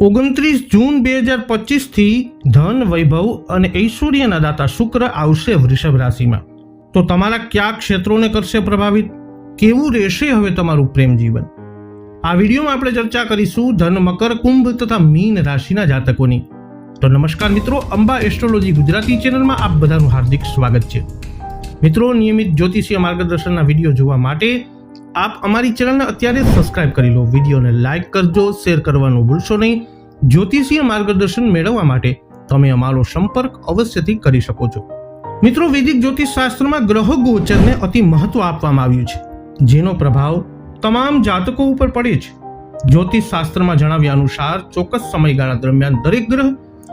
ઓગણત્રીસ જૂન બે હજાર પચીસથી ધન, વૈભવ અને ઐશ્વર્યના દાતા શુક્ર આવશે વૃષભ રાશિમાં. તો તમારા કયા ક્ષેત્રોને કરશે પ્રભાવિત? કેવું રહેશે હવે તમારું પ્રેમ જીવન? આ વિડીયોમાં આપણે ચર્ચા કરીશું ધન, મકર, કુંભ તથા મીન રાશિના જાતકોની. તો નમસ્કાર મિત્રો, અંબા એસ્ટ્રોલોજી ગુજરાતી ચેનલમાં આપ બધાનું હાર્દિક સ્વાગત છે. મિત્રો, નિયમિત જ્યોતિષીય માર્ગદર્શનના વીડિયો જોવા માટે આપ અમારી ચેનલને અત્યારે સબસ્ક્રાઇબ કરી લો. વિડીયોને લાઇક કરજો શેર કરવાનું ભૂલશો નહીં. જ્યોતિષીય માર્ગદર્શન મેળવવા માટે તમે અમારો સંપર્ક અવશ્યથી કરી શકો છો. મિત્રો, વૈદિક જ્યોતિષ શાસ્ત્રમાં ગ્રહ ગોચરને અતિ મહત્વ આપવામાં આવ્યું છે. જેનો પ્રભાવ તમામ જાતકો ઉપર પડે છે. જ્યોતિષ શાસ્ત્રમાં જણાવ્યા અનુસાર ચોક્કસ સમયગાળા દરમિયાન દરેક ગ્રહ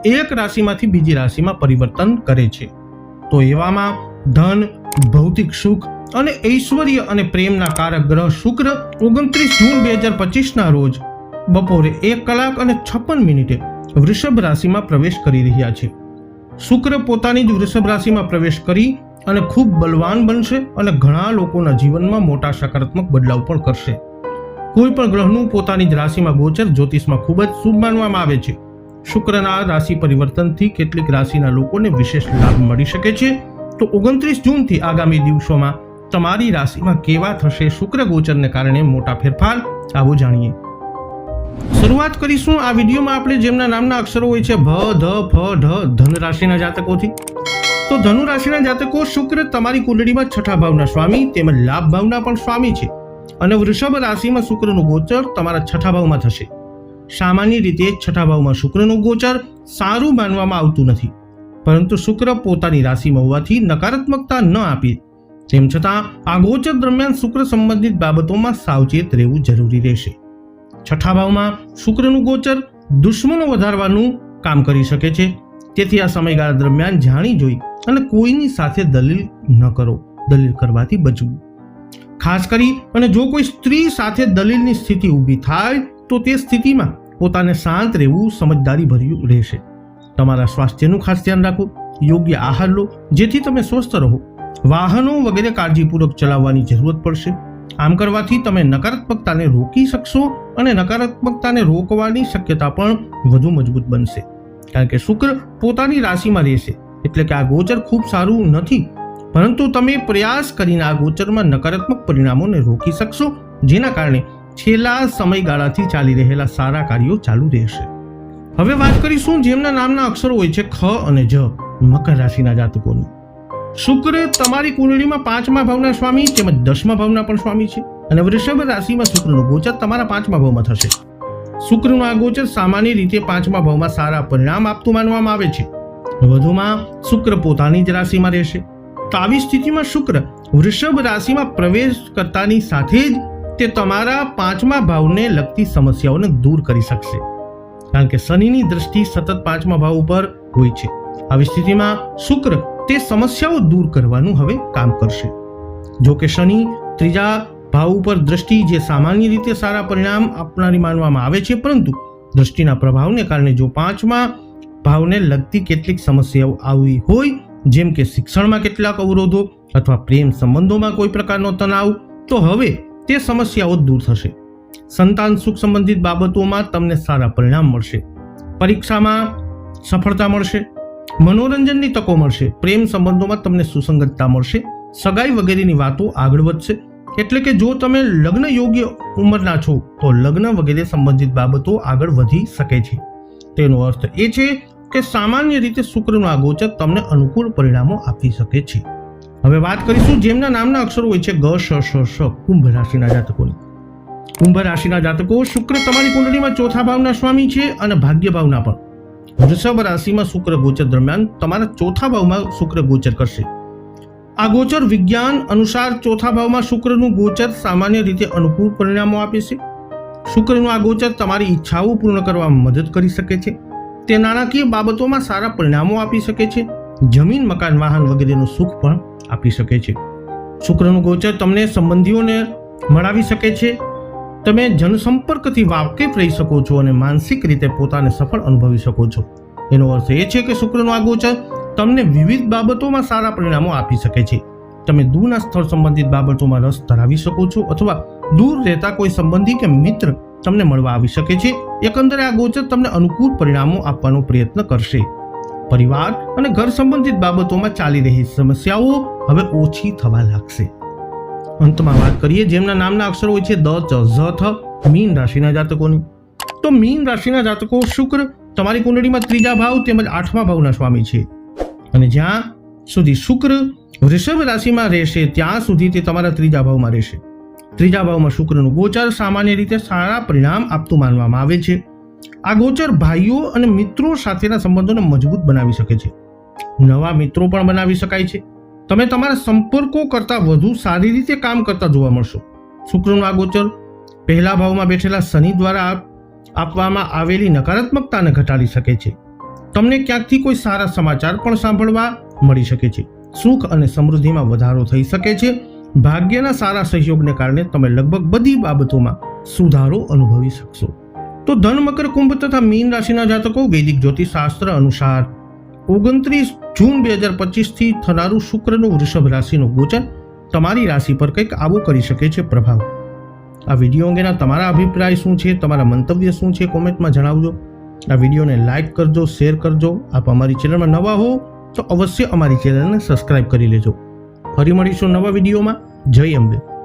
એક રાશિમાંથી બીજી રાશિમાં પરિવર્તન કરે છે. તો એવામાં ધન, ભૌતિક સુખ અને ઐશ્વર્ય અને પ્રેમના કારક ગ્રહ શુક્ર ઓગણત્રીસ જૂન બે હજાર પચીસના રોજ બપોરે એક કલાક અને છપ્પન મિનિટે વૃષભ રાશિમાં પ્રવેશ કરી રહ્યા છે. શુક્ર પોતાની જ વૃષભ રાશિમાં પ્રવેશ કરી અને ખૂબ બલવાન બનશે અને ઘણા લોકોના જીવનમાં મોટા સકારાત્મક બદલાવ પણ કરશે. કોઈ પણ ગ્રહનું પોતાની જ રાશિમાં ગોચર જ્યોતિષમાં ખૂબ જ શુભ માનવામાં આવે છે. શુક્રના રાશિ પરિવર્તનથી કેટલીક રાશિના લોકોને વિશેષ લાભ મળી શકે છે. તો ઓગણત્રીસ જૂનથી આગામી દિવસોમાં તમારી રાશિમાં કેવા થશે શુક્ર ગોચરને કારણે મોટા ફેરફાર? આવો જાણીએ. શરૂઆત કરીશું આ વિડીયોમાં આપણે જેમના નામના અક્ષરો હોય છે, ભ, ધ, ફ, ઢ, ધન રાશિના જાતકોથી. તો ધનુ રાશિના જાતકો શુક્ર તમારી કુંડળીમાં છઠ્ઠા ભાવના સ્વામી તેમજ લાભ ભાવના પણ સ્વામી છે. અને વૃષભ રાશિમાં શુક્રનું ગોચર તમારા છઠ્ઠા ભાવમાં થશે. સામાન્ય રીતે છઠ્ઠા ભાવમાં શુક્રનું ગોચર સારું માનવામાં આવતું નથી. પરંતુ શુક્ર પોતાની રાશિમાં હોવાથી નકારાત્મકતા ન આપી. તેમ છતાં, આ ગોચર દરમિયાન શુક્ર સંબંધિત બાબતોમાં સાવચેત રહેવું જરૂરી રહેશે. છઠ્ઠા ભાવમાં, શુક્રનું ગોચર દુશ્મનો વધારવાનું કામ કરી શકે છે. તેથી આ સમયગાળા દરમિયાન જાણી જોઈ અને કોઈની સાથે દલીલ ન કરો. દલીલ કરવાથી બચવું. ખાસ કરી અને જો કોઈ સ્ત્રી સાથે દલીલની સ્થિતિ ઊભી થાય, તો તે સ્થિતિમાં પોતાને શાંત રહેવું સમજદારી ભર્યું રહેશે. તમારા સ્વાસ્થ્યનું ખાસ ધ્યાન રાખો. યોગ્ય આહાર લો, જેથી તમે સ્વસ્થ રહો. વાહનો વગેરે કાળજીપૂર્વક ચલાવવાની જરૂરત પડશે. આમ કરવાથી તમે નકારાત્મકતાને રોકી શકશો અને નકારાત્મકતાને રોકવાની શક્યતા પણ વધુ મજબૂત બનશે. કારણ કે શુક્ર પોતાની રાશિમાં રહેશે, એટલે કે આ ગોચર ખૂબ સારું નથી. પરંતુ તમે પ્રયાસ કરીને આ ગોચરમાં નકારાત્મક પરિણામોને રોકી શકશો, જેના કારણે છેલ્લા સમયગાળાથી ચાલી રહેલા સારા કાર્યો ચાલુ રહેશે. હવે વાત કરીશું જેમના નામના અક્ષરો હોય છે ખ અને જ, મકર રાશિના જાતકોની. શુક્ર તમારી કુંડળીમાં પાંચમા ભાવના સ્વામી તેમજ દસમા ભાવના પણ સ્વામી છે. અને વૃષભ રાશિમાં શુક્રનું ગોચર તમારા પાંચમા ભાવમાં થશે. શુક્રનું આ ગોચર સામાન્ય રીતે પાંચમા ભાવમાં સારા પરિણામ આપતું માનવામાં આવે છે. વધુમાં શુક્ર પોતાની જ રાશિમાં રહેશે. તો આવી સ્થિતિમાં શુક્ર વૃષભ રાશિમાં પ્રવેશ કરતાની સાથે જ તે તમારા પાંચમા ભાવને લગતી સમસ્યાઓને દૂર કરી શકશે. કારણ કે શનિની દ્રષ્ટિ સતત પાંચમા ભાવ ઉપર હોય છે. આવી સ્થિતિમાં શુક્ર તે સમસ્યાઓ દૂર કરવાનું હવે કામ કરશે. જો કે શનિ ત્રીજા ભાવ ઉપર દ્રષ્ટિ જે સામાન્ય રીતે સારા પરિણામ આપનારી માનવામાં આવે છે, પરંતુ દ્રષ્ટિના પ્રભાવને કારણે જો પાંચમા ભાવને લગતી કેટલીક સમસ્યાઓ આવી હોય, જેમ કે શિક્ષણમાં કેટલાક અવરોધો અથવા પ્રેમ સંબંધોમાં કોઈ પ્રકારનો તણાવ, તો હવે તે સમસ્યાઓ દૂર થશે. સંતાન સુખ સંબંધિત બાબતોમાં તમને સારા પરિણામ મળશે. પરીક્ષામાં સફળતા મળશે. મનોરંજનની તકો મળશે, પ્રેમ સંબંધોમાં તમને સુસંગતતા મળશે, સગાઈ વગેરેની વાતો આગળ વધશે. એટલે કે જો તમે લગ્ન યોગ્ય ઉંમરના છો, તો લગ્ન વગેરે સંબંધિત બાબતો આગળ વધી શકે છે. તેનો અર્થ એ છે કે સામાન્ય રીતે શુક્રનું આ ગોચર તમને અનુકૂળ પરિણામો આપી શકે છે. હવે વાત કરીશું જેમના નામના અક્ષરો હોય છે ગ, શ શ શ, કુંભ રાશિના જાતકોની. કુંભ રાશિના જાતકો, શુક્ર તમારી કુંડળીમાં ચોથા ભાવના સ્વામી છે અને ભાગ્ય ભાવના પણ. વૃષભ રાશિમાં શુક્ર ગોચર દરમિયાન તમારા ચોથા ભાવમાં શુક્ર ગોચર કરશે. આ ગોચર વિજ્ઞાન અનુસાર ચોથા ભાવમાં શુક્રનું ગોચર સામાન્ય રીતે અનુકૂળ પરિણામો આપે છે. શુક્રનું આ ગોચર તમારી ઈચ્છાઓ પૂર્ણ કરવામાં મદદ કરી શકે છે. તે નાણાકીય બાબતોમાં સારા પરિણામો આપી શકે છે. જમીન, મકાન, વાહન વગેરેનું સુખ પણ આપી શકે છે. શુક્રનું ગોચર તમને સંબંધીઓને મળાવી શકે છે. તમે જનસંપર્કથી વાકેફ રહી શકો છો અને માનસિક રીતે પોતાને સફળ અનુભવી શકો છો. એનો અર્થ એ છે કે શુક્રનું આ ગોચર તમને વિવિધ બાબતોમાં સારા પરિણામો આપી શકે છે. તમે દૂરના સ્થળ સંબંધિત બાબતોમાં રસ ધરાવી શકો છો અથવા દૂર રહેતા કોઈ સંબંધી કે મિત્ર તમને મળવા આવી શકે છે. એકંદરે આ ગોચર તમને અનુકૂળ પરિણામો આપવાનો પ્રયત્ન કરશે. પરિવાર અને ઘર સંબંધિત બાબતોમાં ચાલી રહી સમસ્યાઓ હવે ઓછી થવા લાગશે. અંતમાં વાત કરીએ, જેમના નામના અક્ષરો હોય છે દ, ચ, ઝ, થ, મીન રાશિના જાતકોની. તો મીન રાશિના જાતકો શુક્ર તમારી કુંડળીમાં ત્રીજા ભાવ તેમજ આઠમા ભાવના સ્વામી છે. અને જ્યાં સુધી શુક્ર વૃષભ રાશિમાં રહેશે, ત્યાં સુધી તે તમારા ત્રીજા ભાવમાં રહેશે. ત્રીજા ભાવમાં શુક્રનું ગોચર સામાન્ય રીતે સારા પરિણામ આપતું માનવામાં આવે છે. આ ગોચર ભાઈઓ અને મિત્રો સાથેના સંબંધોને મજબૂત બનાવી શકે છે. નવા મિત્રો પણ બનાવી શકાય છે. તમે તમારા સંપર્કો કરતાં વધુ સારી રીતે કામ કરતા જોવા મળશો. શુક્રનું આ ગોચર પહેલા ભાવમાં બેઠેલા શનિ દ્વારા આપવામાં આવેલી નકારાત્મકતાને ઘટાડી શકે છે. તમને ક્યાંકથી કોઈ સારા સમાચાર પણ સાંભળવા મળી શકે છે. સુખ અને સમૃદ્ધિમાં વધારો થઈ શકે છે. ભાગ્યના સારા સહયોગને કારણે તમે લગભગ બધી બાબતોમાં સુધારો અનુભવી શકશો. તો ધન, મકર, કુંભ તથા મીન રાશિના જાતકો, વૈદિક જ્યોતિષશાસ્ત્ર અનુસાર ઓગણત્રીસ જૂન બે હજાર પચીસથી થનારું શુક્રનું વૃષભ રાશિનું ગોચર તમારી રાશિ પર કંઈક આવો કરી શકે છે પ્રભાવ. આ વીડિયો અંગેના તમારા અભિપ્રાય શું છે? તમારા મંતવ્ય શું છે? કોમેન્ટમાં જણાવજો. આ વિડીયોને લાઇક કરજો, શેર કરજો. આપ અમારી ચેનલમાં નવા હો તો અવશ્ય અમારી ચેનલને સબસ્ક્રાઇબ કરી લેજો. ફરી મળીશું નવા વિડીયોમાં. જય અંબે.